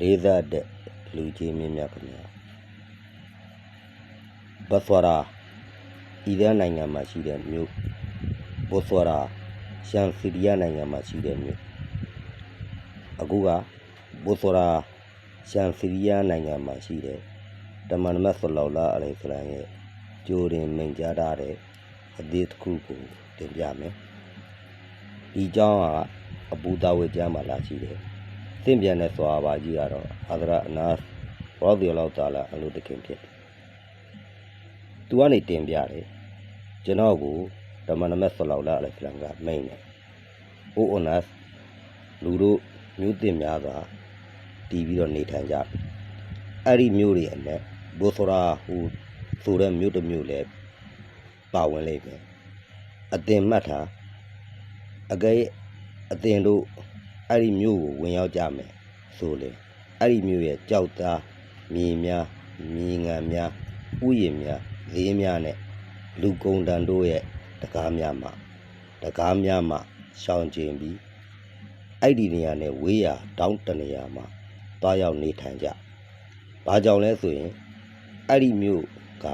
လေးသက်တဲ့လူကြီးမြင့်မြတ်ခင်ဗျာဘတ်ဆွာရာအီရန်နိုင်ငံမှာရှိတဲ့မြို့ဘတ်ဆွာရာရှမ်ဆီးရီးယားနိုင်ငံမှာရှိတဲ့မြို့အခုကဘတ်ဆွာရာရှမ်ဆီးရီးယားနိုင်ငံမှာရှိတဲ့တမန်မတ်ဆလောလာအလိုင်ဆလမ်ရဲ့ကြိုတင်မိန့်ကြားထားတဲ့အသေးတစ်ခုကိုတင်ပြမယ်ဒီကြောင်းကအဘူဒါဝေကျမ်းမှာလာရှိတယ် သင်ပြန်တဲ့စွာပါကြီးကတော့အာဒရအနာရောဒီလောတာလာအလိုတခင်ဖြစ်တယ်။ तू ကနေတင်ပြတယ်ကျွန်တော်ကိုဓမ္မနမတ်ဆလောလာအလိုင်ဖလန်ကမိန်တယ်။အိုအနတ်လူတို့မျိုးတင်များစွာတည်ပြီးတော့နေထိုင်ကြတယ်။အဲ့ဒီမျိုးတွေအနဲ့ဘိုဆိုရာဟူဆိုတဲ့မျိုးတစ်မျိုးလည်းပါဝင်လိမ့်မယ်။အတင်မှတ်ထားအကဲအတင်တို့ အဲ့ဒီမြို့ကိုဝင်ရောက်ကြမယ်ဆိုလေအဲ့ဒီမြို့ရဲ့ကြောက်သားမြေများမြေငံများဥယျာဉ်များဈေးများနဲ့လူကုန်တန်တို့ရဲ့တကားများမှာတကားများမှာရှောင်ကျင်ပြီးအဲ့ဒီနေရာနဲ့ဝေးရာတောင်းတနေရာမှာတွားရောက်နေထိုင်ကြ။ဘာကြောင့်လဲဆိုရင်အဲ့ဒီမြို့က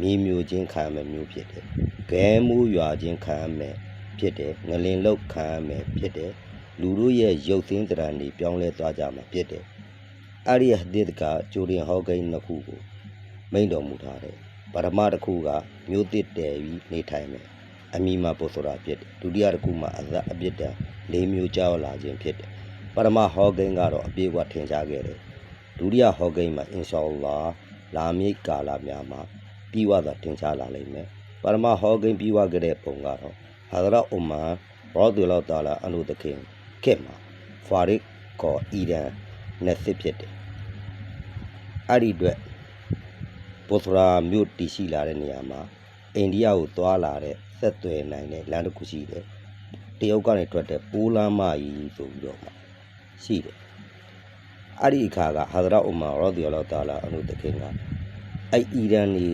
မြေမျိုးချင်းခံရမယ်မြို့ဖြစ်တယ်။ဂဲမိုးရွာချင်းခံရမယ်ဖြစ်တယ်။ငလင်လောက်ခံရမယ်ဖြစ်တယ်။ လူတို့ရဲ့ရုပ်သင်းတရံတွေပြောင်းလဲသွားကြမှာဖြစ်တယ်။အဲ့ဒီဟဒီတ်ကဂျိုဒင်ဟောဂိန်းနှစ်ခုကိုမိန့်တော်မူထားတယ်။ပထမတစ်ခုကမျိုးတစ်တယ်ပြီးနေထိုင်မယ်။အမိမပုဆိုတာဖြစ်တယ်။ဒုတိယတစ်ခုမှာအသက်အပြစ်ဒဏ်၄မျိုးကြောက်လာခြင်းဖြစ်တယ်။ပထမဟောဂိန်းကတော့အပြည့်အဝထင်ရှားခဲ့တယ်။ဒုတိယဟောဂိန်းမှာအင်ရှာအလ္လာလာမည့်ကာလများမှာပြီးဝသာထင်ရှားလာလိမ့်မယ်။ပထမဟောဂိန်းပြီးဝခဲ့တဲ့ပုံကတော့ဟာဒရအူမာရောဒူလောတာလာအလိုတခင် ခေတ်မှာဖာရစ်ကောအီရန်နဲ့စစ်ဖြစ်တယ်အဲ့ဒီအတွက်ဘောစရာမြို့တည်ရှိလာတဲ့နေရာမှာအိန္ဒိယကိုသွားလာတဲ့ဆက်သွယ်နိုင်တဲ့လမ်းတစ်ခုရှိတယ်တရုတ်ကနေထွက်တဲ့ပိုးလမ်းမကြီးဆိုပြီးတော့မှရှိတယ်အဲ့ဒီအခါကဟာဒရာအူမာရောဒီလောတာလာအနုတခင်ကအဲ့အီရန်နေ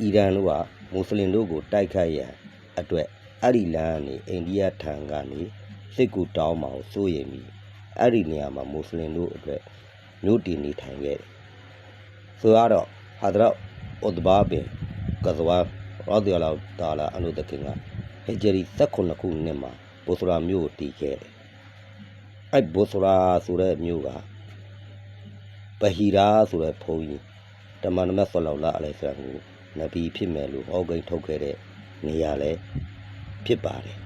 အီရန်တို့ကမွတ်စလင်တို့ကိုတိုက်ခိုက်ရန်အတွက် အဲ့ဒီလမ်းကနေအိန္ဒိယထံကနေစစ်ကူတောင်းမအောင်စိုးရိမ်ပြီးအဲ့ဒီနေရာမှာမွတ်စလင်တို့အတွက်မြို့တည်နေထိုင်ခဲ့တယ်။ဆိုတော့ဟာဒရတ်ဥဒဘာဘင်ကဇဝါရာဒီအလာတာလာအနုတခင်ကဟဂျရီ16ခုနှစ်မှာဘိုစရာမြို့ကိုတည်ခဲ့တယ်။အဲ့ဘိုစရာဆိုတဲ့မြို့ကဘဟီရာဆိုတဲ့ဘုန်းကြီးတမန်နမတ်ဆလောလာအလိုင်ဆလမ်ကိုနဗီဖြစ်မယ်လို့ဟောကိန်းထုတ်ခဲ့တဲ့နေရာလဲ ဖြစ်ပါတယ်